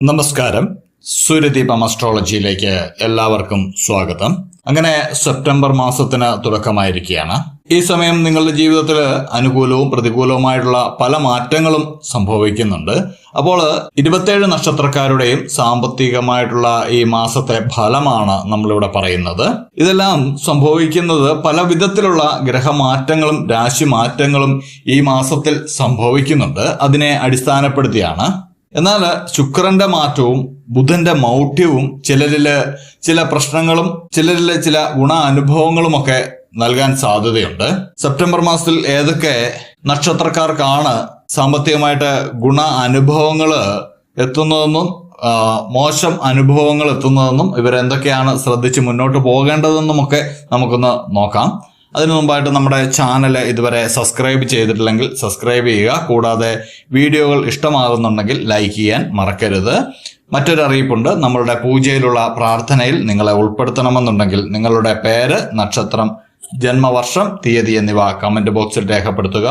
നമസ്കാരം. സൂര്യദീപം അസ്ട്രോളജിയിലേക്ക് എല്ലാവർക്കും സ്വാഗതം. അങ്ങനെ സെപ്റ്റംബർ മാസത്തിന് തുടക്കമായിരിക്കുകയാണ്. ഈ സമയം നിങ്ങളുടെ ജീവിതത്തിൽ അനുകൂലവും പ്രതികൂലവുമായിട്ടുള്ള പല മാറ്റങ്ങളും സംഭവിക്കുന്നുണ്ട്. അപ്പോൾ ഇരുപത്തേഴ് നക്ഷത്രക്കാരുടെയും സാമ്പത്തികമായിട്ടുള്ള ഈ മാസത്തെ ഫലമാണ് നമ്മളിവിടെ പറയുന്നത്. ഇതെല്ലാം സംഭവിക്കുന്നത് പല വിധത്തിലുള്ള ഗ്രഹമാറ്റങ്ങളും രാശി മാറ്റങ്ങളും ഈ മാസത്തിൽ സംഭവിക്കുന്നുണ്ട്. അതിനെ അടിസ്ഥാനപ്പെടുത്തിയാണ് എന്നാൽ ശുക്രന്റെ മാറ്റവും ബുധന്റെ മൗഢ്യവും ചിലരിൽ ചില പ്രശ്നങ്ങളും ചിലരിൽ ചില ഗുണ അനുഭവങ്ങളുമൊക്കെ നൽകാൻ സാധ്യതയുണ്ട്. സെപ്റ്റംബർ മാസത്തിൽ ഏതൊക്കെ നക്ഷത്രക്കാർക്കാണ് സാമ്പത്തികമായിട്ട് ഗുണ അനുഭവങ്ങൾ എത്തുന്നതെന്നും മോശം അനുഭവങ്ങൾ എത്തുന്നതെന്നും ഇവരെന്തൊക്കെയാണ് ശ്രദ്ധിച്ച് മുന്നോട്ട് പോകേണ്ടതെന്നും ഒക്കെ നമുക്കൊന്ന് നോക്കാം. അതിനു മുമ്പായിട്ട് നമ്മുടെ ചാനൽ ഇതുവരെ സബ്സ്ക്രൈബ് ചെയ്തിട്ടില്ലെങ്കിൽ സബ്സ്ക്രൈബ് ചെയ്യുക. കൂടാതെ വീഡിയോകൾ ഇഷ്ടമാകുന്നുണ്ടെങ്കിൽ ലൈക്ക് ചെയ്യാൻ മറക്കരുത്. മറ്റൊരു അറിയിപ്പുണ്ട്. നമ്മളുടെ പൂജയിലുള്ള പ്രാർത്ഥനയിൽ നിങ്ങളെ ഉൾപ്പെടുത്തണമെന്നുണ്ടെങ്കിൽ നിങ്ങളുടെ പേര് നക്ഷത്രം ജന്മവർഷം തീയതി എന്നിവ കമന്റ് ബോക്സിൽ രേഖപ്പെടുത്തുക.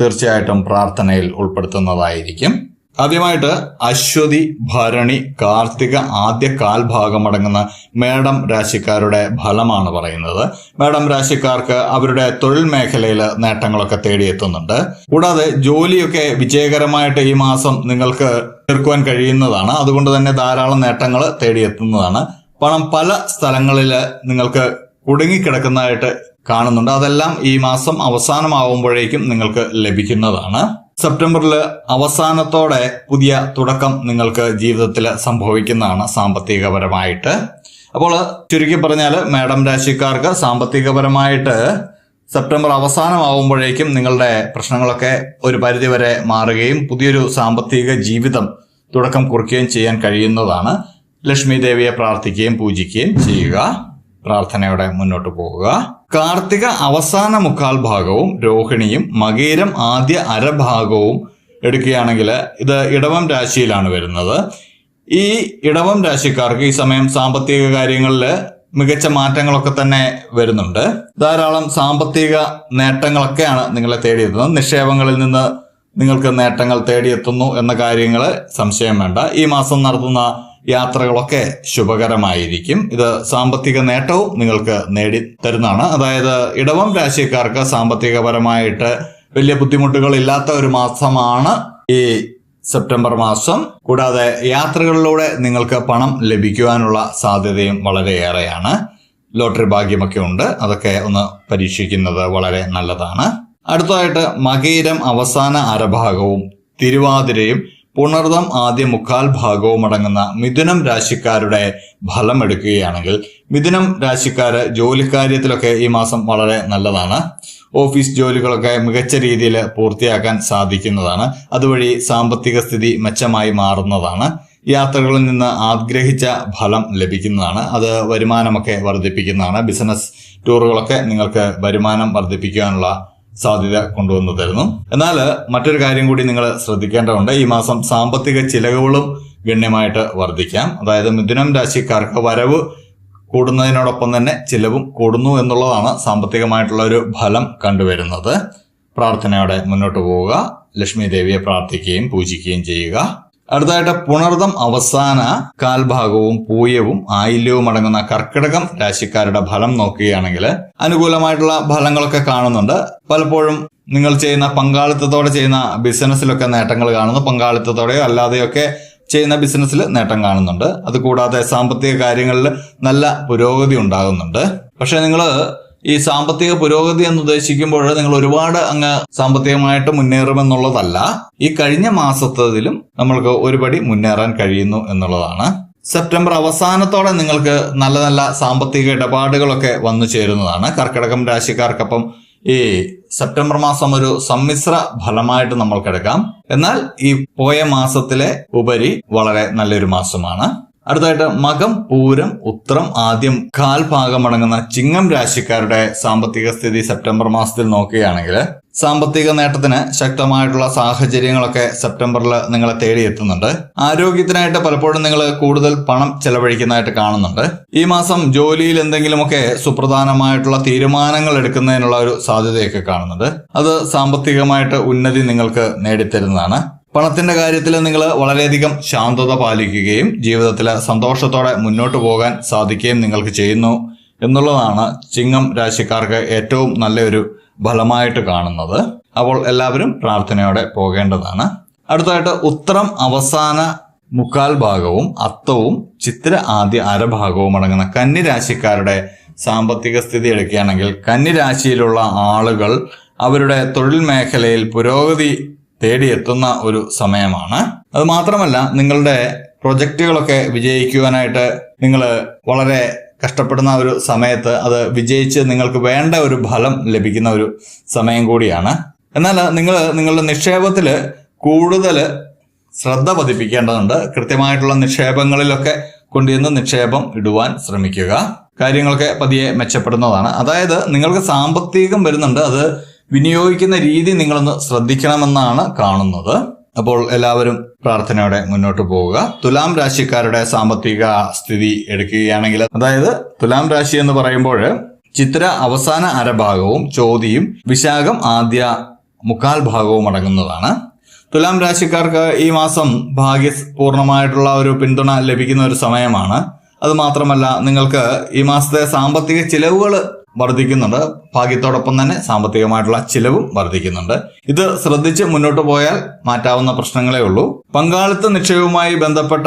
തീർച്ചയായിട്ടും പ്രാർത്ഥനയിൽ ഉൾപ്പെടുത്തുന്നതായിരിക്കും. ആദ്യമായിട്ട് അശ്വതി ഭരണി കാർത്തിക ആദ്യ കാൽഭാഗം അടങ്ങുന്ന മേഡം രാശിക്കാരുടെ ഫലമാണ് പറയുന്നത്. മേഡം രാശിക്കാർക്ക് അവരുടെ തൊഴിൽ മേഖലയിൽ നേട്ടങ്ങളൊക്കെ തേടിയെത്തുന്നുണ്ട്. കൂടാതെ ജോലിയൊക്കെ വിജയകരമായിട്ട് ഈ മാസം നിങ്ങൾക്ക് തീർക്കുവാൻ കഴിയുന്നതാണ്. അതുകൊണ്ട് തന്നെ ധാരാളം നേട്ടങ്ങൾ തേടിയെത്തുന്നതാണ്. പണം പല സ്ഥലങ്ങളിൽ നിങ്ങൾക്ക് കുടുങ്ങിക്കിടക്കുന്നതായിട്ട് കാണുന്നുണ്ട്. അതെല്ലാം ഈ മാസം അവസാനമാവുമ്പോഴേക്കും നിങ്ങൾക്ക് ലഭിക്കുന്നതാണ്. സെപ്റ്റംബറിൽ അവസാനത്തോടെ പുതിയ തുടക്കം നിങ്ങൾക്ക് ജീവിതത്തിൽ സംഭവിക്കുന്നതാണ് സാമ്പത്തികപരമായിട്ട്. അപ്പോൾ ചുരുക്കി പറഞ്ഞാൽ മാഡം രാശിക്കാർക്ക് സാമ്പത്തികപരമായിട്ട് സെപ്റ്റംബർ അവസാനമാവുമ്പോഴേക്കും നിങ്ങളുടെ പ്രശ്നങ്ങളൊക്കെ ഒരു പരിധിവരെ മാറുകയും പുതിയൊരു സാമ്പത്തിക ജീവിതം തുടക്കം കുറിക്കുകയും ചെയ്യാൻ കഴിയുന്നതാണ്. ലക്ഷ്മി ദേവിയെ പ്രാർത്ഥിക്കുകയും പൂജിക്കുകയും ചെയ്യുക. പ്രാർത്ഥനയോടെ മുന്നോട്ട് പോവുക. കാർത്തിക അവസാന മുക്കാൽ ഭാഗവും രോഹിണിയും മകീരം ആദ്യ അരഭാഗവും എടുക്കുകയാണെങ്കിൽ ഇത് ഇടവം രാശിയിലാണ് വരുന്നത്. ഈ ഇടവം രാശിക്കാർക്ക് ഈ സമയം സാമ്പത്തിക കാര്യങ്ങളിൽ മികച്ച മാറ്റങ്ങളൊക്കെ തന്നെ വരുന്നുണ്ട്. ധാരാളം സാമ്പത്തിക നേട്ടങ്ങളൊക്കെയാണ് നിങ്ങളെ തേടിയെത്തുന്നത്. നിക്ഷേപങ്ങളിൽ നിന്ന് നിങ്ങൾക്ക് നേട്ടങ്ങൾ തേടിയെത്തുന്നു എന്ന കാര്യങ്ങൾ സംശയം വേണ്ട. ഈ മാസം നടത്തുന്ന യാത്രകളൊക്കെ ശുഭകരമായിരിക്കും. ഇത് സാമ്പത്തിക നേട്ടവും നിങ്ങൾക്ക് നേടി തരുന്നതാണ് അതായത് ഇടവം രാശിക്കാർക്ക് സാമ്പത്തികപരമായിട്ട് വലിയ ബുദ്ധിമുട്ടുകൾ ഇല്ലാത്ത ഒരു മാസമാണ് ഈ സെപ്റ്റംബർ മാസം. കൂടാതെ യാത്രകളിലൂടെ നിങ്ങൾക്ക് പണം ലഭിക്കുവാനുള്ള സാധ്യതയും വളരെയേറെയാണ്. ലോട്ടറി ഭാഗ്യമൊക്കെ ഉണ്ട്. അതൊക്കെ ഒന്ന് പരീക്ഷിക്കുന്നത് വളരെ നല്ലതാണ്. അടുത്തതായിട്ട് മകീരം അവസാന അരഭാഗവും തിരുവാതിരയും പുണർദം ആദ്യ മുക്കാൽ ഭാഗവും അടങ്ങുന്ന മിഥുനം രാശിക്കാരുടെ ഫലം എടുക്കുകയാണെങ്കിൽ മിഥുനം രാശിക്കാര് ജോലിക്കാര്യത്തിലൊക്കെ ഈ മാസം വളരെ നല്ലതാണ്. ഓഫീസ് ജോലികളൊക്കെ മികച്ച രീതിയിൽ പൂർത്തിയാക്കാൻ സാധിക്കുന്നതാണ്. അതുവഴി സാമ്പത്തിക സ്ഥിതി മെച്ചമായി മാറുന്നതാണ്. യാത്രകളിൽ നിന്ന് ആഗ്രഹിച്ച ഫലം ലഭിക്കുന്നതാണ്. അത് വരുമാനമൊക്കെ വർദ്ധിപ്പിക്കുന്നതാണ്. ബിസിനസ് ടൂറുകളൊക്കെ നിങ്ങൾക്ക് വരുമാനം വർദ്ധിപ്പിക്കാനുള്ള സാധ്യത കൊണ്ടുവന്നു തരുന്നു എന്നാൽ മറ്റൊരു കാര്യം കൂടി നിങ്ങൾ ശ്രദ്ധിക്കേണ്ടതുണ്ട്. ഈ മാസം സാമ്പത്തിക ചിലവുകളും ഗണ്യമായിട്ട് വർദ്ധിക്കാം. അതായത് മിഥുനം രാശിക്കാർക്ക് വരവ് കൂടുന്നതിനോടൊപ്പം തന്നെ ചിലവും കൂടുന്നു എന്നുള്ളതാണ് സാമ്പത്തികമായിട്ടുള്ള ഒരു ഫലം കണ്ടുവരുന്നത്. പ്രാർത്ഥനയോടെ മുന്നോട്ട് പോവുക. ലക്ഷ്മി ദേവിയെ പ്രാർത്ഥിക്കുകയും പൂജിക്കുകയും ചെയ്യുക. അടുത്തതായിട്ട് പുണർദം അവസാന കാൽഭാഗവും പൂയവും ആയില്യവും അടങ്ങുന്ന കർക്കിടകം രാശിക്കാരുടെ ഫലം നോക്കുകയാണെങ്കിൽ അനുകൂലമായിട്ടുള്ള ഫലങ്ങളൊക്കെ കാണുന്നുണ്ട്. പലപ്പോഴും നിങ്ങൾ ചെയ്യുന്ന പങ്കാളിത്തത്തോടെ ചെയ്യുന്ന ബിസിനസ്സിലൊക്കെ നേട്ടങ്ങൾ കാണുന്നു. പങ്കാളിത്തത്തോടെയോ അല്ലാതെയൊക്കെ ചെയ്യുന്ന ബിസിനസ്സിൽ നേട്ടം കാണുന്നുണ്ട്. അതുകൂടാതെ സാമ്പത്തിക കാര്യങ്ങളിൽ നല്ല പുരോഗതി ഉണ്ടാകുന്നുണ്ട്. പക്ഷേ നിങ്ങൾ ഈ സാമ്പത്തിക പുരോഗതി എന്ന് ഉദ്ദേശിക്കുമ്പോൾ നിങ്ങൾ ഒരുപാട് അങ്ങ് സാമ്പത്തികമായിട്ട് മുന്നേറുമെന്നുള്ളതല്ല. ഈ കഴിഞ്ഞ മാസത്തതിലും നമ്മൾക്ക് ഒരുപടി മുന്നേറാൻ കഴിയുന്നു എന്നുള്ളതാണ്. സെപ്റ്റംബർ അവസാനത്തോടെ നിങ്ങൾക്ക് നല്ല നല്ല സാമ്പത്തിക ഇടപാടുകളൊക്കെ വന്നു ചേരുന്നതാണ്. കർക്കിടകം രാശിക്കാർക്കൊപ്പം ഈ സെപ്റ്റംബർ മാസം ഒരു സമ്മിശ്ര ഫലമായിട്ട് നമ്മൾക്കെടുക്കാം. എന്നാൽ ഈ പോയ മാസത്തിലെ ഉപരി വളരെ നല്ലൊരു മാസമാണ്. അടുത്തായിട്ട് മകം പൂരം ഉത്രം ആദ്യം കാൽ ഭാഗം അടങ്ങുന്ന ചിങ്ങം രാശിക്കാരുടെ സാമ്പത്തിക സ്ഥിതി സെപ്റ്റംബർ മാസത്തിൽ നോക്കുകയാണെങ്കിൽ സാമ്പത്തിക നേട്ടത്തിന് ശക്തമായിട്ടുള്ള സാഹചര്യങ്ങളൊക്കെ സെപ്റ്റംബറിൽ നിങ്ങളെ തേടിയെത്തുന്നുണ്ട് ആരോഗ്യത്തിനായിട്ട് പലപ്പോഴും നിങ്ങൾ കൂടുതൽ പണം ചെലവഴിക്കുന്നതായിട്ട് കാണുന്നുണ്ട്. ഈ മാസം ജോലിയിൽ എന്തെങ്കിലുമൊക്കെ സുപ്രധാനമായിട്ടുള്ള തീരുമാനങ്ങൾ എടുക്കുന്നതിനുള്ള ഒരു സാധ്യതയൊക്കെ കാണുന്നുണ്ട്. അത് സാമ്പത്തികമായിട്ട് ഉന്നതി നിങ്ങൾക്ക് നേടിത്തരുന്നതാണ്. പണത്തിന്റെ കാര്യത്തിൽ നിങ്ങൾ വളരെയധികം ശാന്തത പാലിക്കുകയും ജീവിതത്തിൽ സന്തോഷത്തോടെ മുന്നോട്ട് പോകാൻ സാധിക്കുകയും നിങ്ങൾക്ക് ചെയ്യുന്നു എന്നുള്ളതാണ് ചിങ്ങം രാശിക്കാർക്ക് ഏറ്റവും നല്ലൊരു ഫലമായിട്ട് കാണുന്നത്. അപ്പോൾ എല്ലാവരും പ്രാർത്ഥനയോടെ പോകേണ്ടതാണ്. അടുത്തതായിട്ട് ഉത്തരം അവസാന മുക്കാൽ ഭാഗവും അത്തവും ചിത്ര ആദ്യ അരഭാഗവും അടങ്ങുന്ന കന്നി രാശിക്കാരുടെ സാമ്പത്തിക സ്ഥിതി എടുക്കുകയാണെങ്കിൽ കന്നി രാശിയിലുള്ള ആളുകൾ അവരുടെ തൊഴിൽ മേഖലയിൽ പുരോഗതി തേടിയെത്തുന്ന ഒരു സമയമാണ്. അത് മാത്രമല്ല നിങ്ങളുടെ പ്രൊജക്റ്റുകളൊക്കെ വിജയിക്കുവാനായിട്ട് നിങ്ങൾ വളരെ കഷ്ടപ്പെടുന്ന ഒരു സമയത്ത് അത് വിജയിച്ച് നിങ്ങൾക്ക് വേണ്ട ഒരു ഫലം ലഭിക്കുന്ന ഒരു സമയം കൂടിയാണ്. എന്നാൽ നിങ്ങൾ നിങ്ങളുടെ നിക്ഷേപത്തിൽ കൂടുതൽ ശ്രദ്ധ പതിപ്പിക്കേണ്ടതുണ്ട്. കൃത്യമായിട്ടുള്ള നിക്ഷേപങ്ങളിലൊക്കെ കൊണ്ടുവന്ന് നിക്ഷേപം ഇടുവാൻ ശ്രമിക്കുക. കാര്യങ്ങളൊക്കെ പതിയെ മെച്ചപ്പെടുന്നതാണ്. അതായത് നിങ്ങൾക്ക് സാമ്പത്തികം വരുന്നുണ്ട്. അത് വിനിയോഗിക്കുന്ന രീതി നിങ്ങളൊന്ന് ശ്രദ്ധിക്കണമെന്നാണ് കാണുന്നത്. അപ്പോൾ എല്ലാവരും പ്രാർത്ഥനയോടെ മുന്നോട്ട് പോവുക. തുലാം രാശിക്കാരുടെ സാമ്പത്തിക സ്ഥിതി എടുക്കുകയാണെങ്കിൽ അതായത് തുലാം രാശി എന്ന് പറയുമ്പോൾ ചിത്ര അവസാന അരഭാഗവും ചോതിയും വിശാഖം ആദ്യ മുക്കാൽ ഭാഗവും അടങ്ങുന്നതാണ്. തുലാം രാശിക്കാർക്ക് ഈ മാസം ഭാഗ്യപൂർണമായിട്ടുള്ള ഒരു പിന്തുണ ലഭിക്കുന്ന ഒരു സമയമാണ്. അത് മാത്രമല്ല നിങ്ങൾക്ക് ഈ മാസത്തെ സാമ്പത്തിക ചിലവുകൾ വർദ്ധിക്കുന്നുണ്ട്. ഭാഗ്യത്തോടൊപ്പം തന്നെ സാമ്പത്തികമായിട്ടുള്ള ചിലവും വർദ്ധിക്കുന്നുണ്ട്. ഇത് ശ്രദ്ധിച്ച് മുന്നോട്ട് പോയാൽ മാറ്റാവുന്ന പ്രശ്നങ്ങളേ ഉള്ളൂ. പങ്കാളിത്ത നിക്ഷേപവുമായി ബന്ധപ്പെട്ട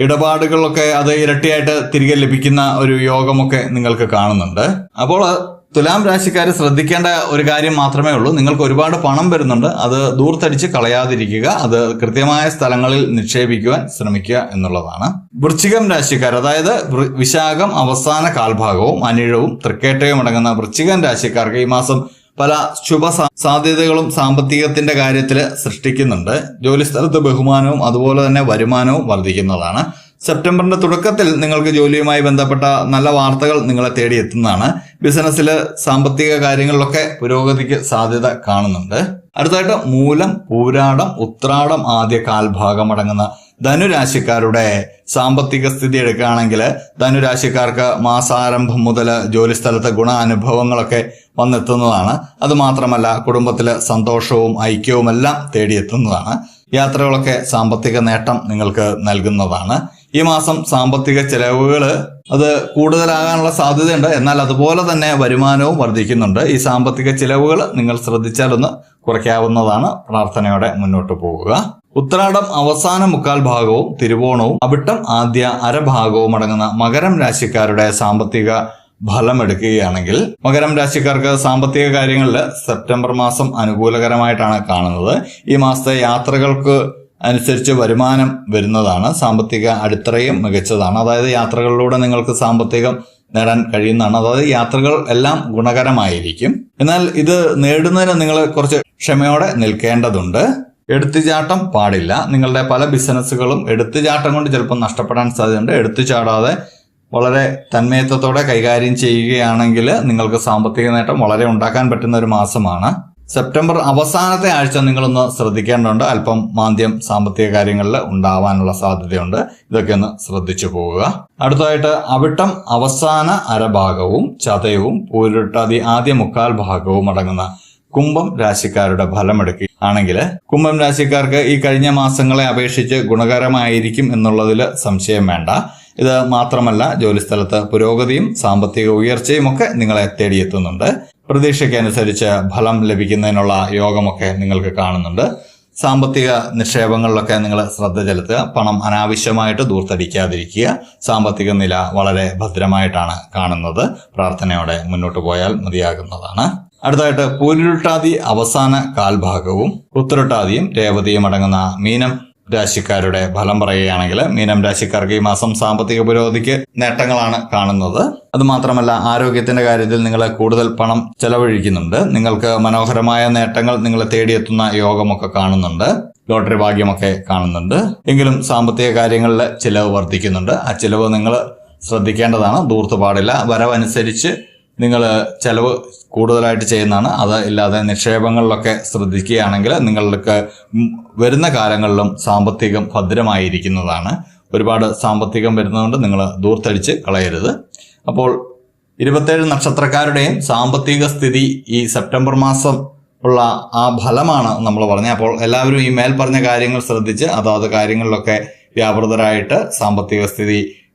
ഇടപാടുകളൊക്കെ അത് ഇരട്ടിയായിട്ട് തിരികെ ലഭിക്കുന്ന ഒരു യോഗമൊക്കെ നിങ്ങൾക്ക് കാണുന്നുണ്ട്. അപ്പോൾ തുലാം രാശിക്കാർ ശ്രദ്ധിക്കേണ്ട ഒരു കാര്യം മാത്രമേ ഉള്ളൂ. നിങ്ങൾക്ക് ഒരുപാട് പണം വരുന്നുണ്ട്. അത് ദൂർത്തടിച്ച് കളയാതിരിക്കുക. അത് കൃത്യമായ സ്ഥലങ്ങളിൽ നിക്ഷേപിക്കുവാൻ ശ്രമിക്കുക എന്നുള്ളതാണ്. വൃശ്ചികം രാശിക്കാർ അതായത് വിശാഖം അവസാന കാൽഭാഗവും അനിഴവും തൃക്കേട്ടയും അടങ്ങുന്ന വൃശ്ചികം രാശിക്കാർക്ക് ഈ മാസം പല ശുഭ സാധ്യതകളും സാമ്പത്തികത്തിന്റെ കാര്യത്തിൽ സൃഷ്ടിക്കുന്നുണ്ട്. ജോലിസ്ഥലത്ത് ബഹുമാനവും അതുപോലെ തന്നെ വരുമാനവും വർദ്ധിക്കുന്നതാണ്. സെപ്റ്റംബറിന്റെ തുടക്കത്തിൽ നിങ്ങൾക്ക് ജോലിയുമായി ബന്ധപ്പെട്ട നല്ല വാർത്തകൾ നിങ്ങളെ തേടിയെത്തുന്നതാണ് ബിസിനസ്സിൽ സാമ്പത്തിക കാര്യങ്ങളിലൊക്കെ പുരോഗതിക്ക് സാധ്യത കാണുന്നുണ്ട്. അടുത്തായിട്ട് മൂലം പൂരാടം ഉത്രാടം ആദ്യ കാൽഭാഗം അടങ്ങുന്ന ധനുരാശിക്കാരുടെ സാമ്പത്തിക സ്ഥിതി എടുക്കുകയാണെങ്കിൽ ധനുരാശിക്കാർക്ക് മാസാരംഭം മുതൽ ജോലിസ്ഥലത്ത് ഗുണാനുഭവങ്ങളൊക്കെ വന്നെത്തുന്നതാണ്. അതുമാത്രമല്ല കുടുംബത്തിലെ സന്തോഷവും ഐക്യവും എല്ലാം തേടിയെത്തുന്നതാണ്. യാത്രകളൊക്കെ സാമ്പത്തിക നേട്ടം നിങ്ങൾക്ക് നൽകുന്നതാണ്. ഈ മാസം സാമ്പത്തിക ചെലവുകൾ അത് കൂടുതലാകാനുള്ള സാധ്യതയുണ്ട്. എന്നാൽ അതുപോലെ തന്നെ വരുമാനവും വർദ്ധിക്കുന്നുണ്ട്. ഈ സാമ്പത്തിക ചിലവുകൾ നിങ്ങൾ ശ്രദ്ധിച്ചാലൊന്ന് കുറയ്ക്കാവുന്നതാണ്. പ്രാർത്ഥനയോടെ മുന്നോട്ട് പോവുക. ഉത്രാടം അവസാന മുക്കാൽ ഭാഗവും തിരുവോണവും അവിട്ടം ആദ്യ അരഭാഗവും അടങ്ങുന്ന മകരം രാശിക്കാരുടെ സാമ്പത്തിക ഫലം എടുക്കുകയാണെങ്കിൽ മകരം രാശിക്കാർക്ക് സാമ്പത്തിക കാര്യങ്ങളിൽ സെപ്റ്റംബർ മാസം അനുകൂലകരമായിട്ടാണ് കാണുന്നത്. ഈ മാസത്തെ യാത്രകൾക്ക് അനുസരിച്ച് വരുമാനം വരുന്നതാണ്. സാമ്പത്തിക അടിത്തറയും മികച്ചതാണ്. അതായത് യാത്രകളിലൂടെ നിങ്ങൾക്ക് സാമ്പത്തികം നേടാൻ കഴിയുന്നതാണ്. അതായത് യാത്രകൾ എല്ലാം ഗുണകരമായിരിക്കും. എന്നാൽ ഇത് നേടുന്നതിന് നിങ്ങൾ കുറച്ച് ക്ഷമയോടെ നിൽക്കേണ്ടതുണ്ട്. എടുത്തുചാട്ടം പാടില്ല. നിങ്ങളുടെ പല ബിസിനസ്സുകളും എടുത്തുചാട്ടം കൊണ്ട് ചിലപ്പോൾ നഷ്ടപ്പെടാൻ സാധ്യതയുണ്ട്. എടുത്തുചാടാതെ വളരെ തന്മയത്വത്തോടെ കൈകാര്യം ചെയ്യുകയാണെങ്കിൽ നിങ്ങൾക്ക് സാമ്പത്തിക നേട്ടം വളരെ ഉണ്ടാക്കാൻ പറ്റുന്ന ഒരു മാസമാണ്. സെപ്റ്റംബർ അവസാനത്തെ ആഴ്ച നിങ്ങളൊന്ന് ശ്രദ്ധിക്കേണ്ടതുണ്ട്. അല്പം മാന്ദ്യം സാമ്പത്തിക കാര്യങ്ങളിൽ ഉണ്ടാവാനുള്ള സാധ്യതയുണ്ട്. ഇതൊക്കെ ഒന്ന് ശ്രദ്ധിച്ചു പോവുക. അടുത്തതായിട്ട് അവിട്ടം അവസാന അരഭാഗവും ചതയവും പൂരിട്ടാതി ആദ്യ മുക്കാൽ ഭാഗവും അടങ്ങുന്ന കുംഭം രാശിക്കാരുടെ ഫലമെടുക്കുക ആണെങ്കിൽ കുംഭം രാശിക്കാർക്ക് ഈ കഴിഞ്ഞ മാസങ്ങളെ അപേക്ഷിച്ച് ഗുണകരമായിരിക്കും എന്നുള്ളതിൽ സംശയം വേണ്ട. ഇത് മാത്രമല്ല ജോലിസ്ഥലത്ത് പുരോഗതിയും സാമ്പത്തിക ഉയർച്ചയും ഒക്കെ നിങ്ങളെ തേടിയെത്തുന്നുണ്ട്. പ്രതീക്ഷയ്ക്കനുസരിച്ച് ഫലം ലഭിക്കുന്നതിനുള്ള യോഗമൊക്കെ നിങ്ങൾക്ക് കാണുന്നുണ്ട്. സാമ്പത്തിക നിക്ഷേപങ്ങളിലൊക്കെ നിങ്ങൾ ശ്രദ്ധ ചെലുത്തുക. പണം അനാവശ്യമായിട്ട് ദൂർത്തടിക്കാതിരിക്കുക. സാമ്പത്തിക നില വളരെ ഭദ്രമായിട്ടാണ് കാണുന്നത്. പ്രാർത്ഥനയോടെ മുന്നോട്ട് പോയാൽ മതിയാകുന്നതാണ്. അടുത്തതായിട്ട് പൂരുരുട്ടാതി അവസാന കാൽഭാഗവും ഉത്തരട്ടാതിയും രേവതിയും അടങ്ങുന്ന മീനം രാശിക്കാരുടെ ഫലം പറയുകയാണെങ്കിൽ മീനം രാശിക്കാർക്ക് ഈ മാസം സാമ്പത്തിക പുരോഗതിക്ക് നേട്ടങ്ങളാണ് കാണുന്നത്. അതുമാത്രമല്ല ആരോഗ്യത്തിന്റെ കാര്യത്തിൽ നിങ്ങൾ കൂടുതൽ പണം ചെലവഴിക്കുന്നുണ്ട്. നിങ്ങൾക്ക് മനോഹരമായ നേട്ടങ്ങൾ നിങ്ങളെ തേടിയെത്തുന്ന യോഗമൊക്കെ കാണുന്നുണ്ട്. ലോട്ടറി ഭാഗ്യമൊക്കെ കാണുന്നുണ്ട്. എങ്കിലും സാമ്പത്തിക കാര്യങ്ങളിൽ ചിലവ് വർദ്ധിക്കുന്നുണ്ട്. ആ ചിലവ് നിങ്ങൾ ശ്രദ്ധിക്കേണ്ടതാണ്. ദൂർത്ത് പാടില്ല വരവനുസരിച്ച് നിങ്ങൾ ചിലവ് കൂടുതലായിട്ട് ചെയ്യുന്നതാണ്. അത് ഇല്ലാതെ നിക്ഷേപങ്ങളിലൊക്കെ ശ്രദ്ധിക്കുകയാണെങ്കിൽ നിങ്ങൾക്ക് വരുന്ന കാലങ്ങളിലും സാമ്പത്തികം ഭദ്രമായിരിക്കുന്നതാണ്. ഒരുപാട് സാമ്പത്തികം വരുന്നതുകൊണ്ട് നിങ്ങൾ ദൂർത്തടിച്ച് കളയരുത്. അപ്പോൾ ഇരുപത്തേഴ് നക്ഷത്രക്കാരുടെയും സാമ്പത്തിക സ്ഥിതി ഈ സെപ്റ്റംബർ മാസം ഉള്ള ആ ഫലമാണ് നമ്മൾ പറഞ്ഞത്. അപ്പോൾ എല്ലാവരും ഈ മേൽ പറഞ്ഞ കാര്യങ്ങൾ ശ്രദ്ധിച്ച് അതാത് കാര്യങ്ങളിലൊക്കെ വ്യാപൃതരായിട്ട് സാമ്പത്തിക സ്ഥിതി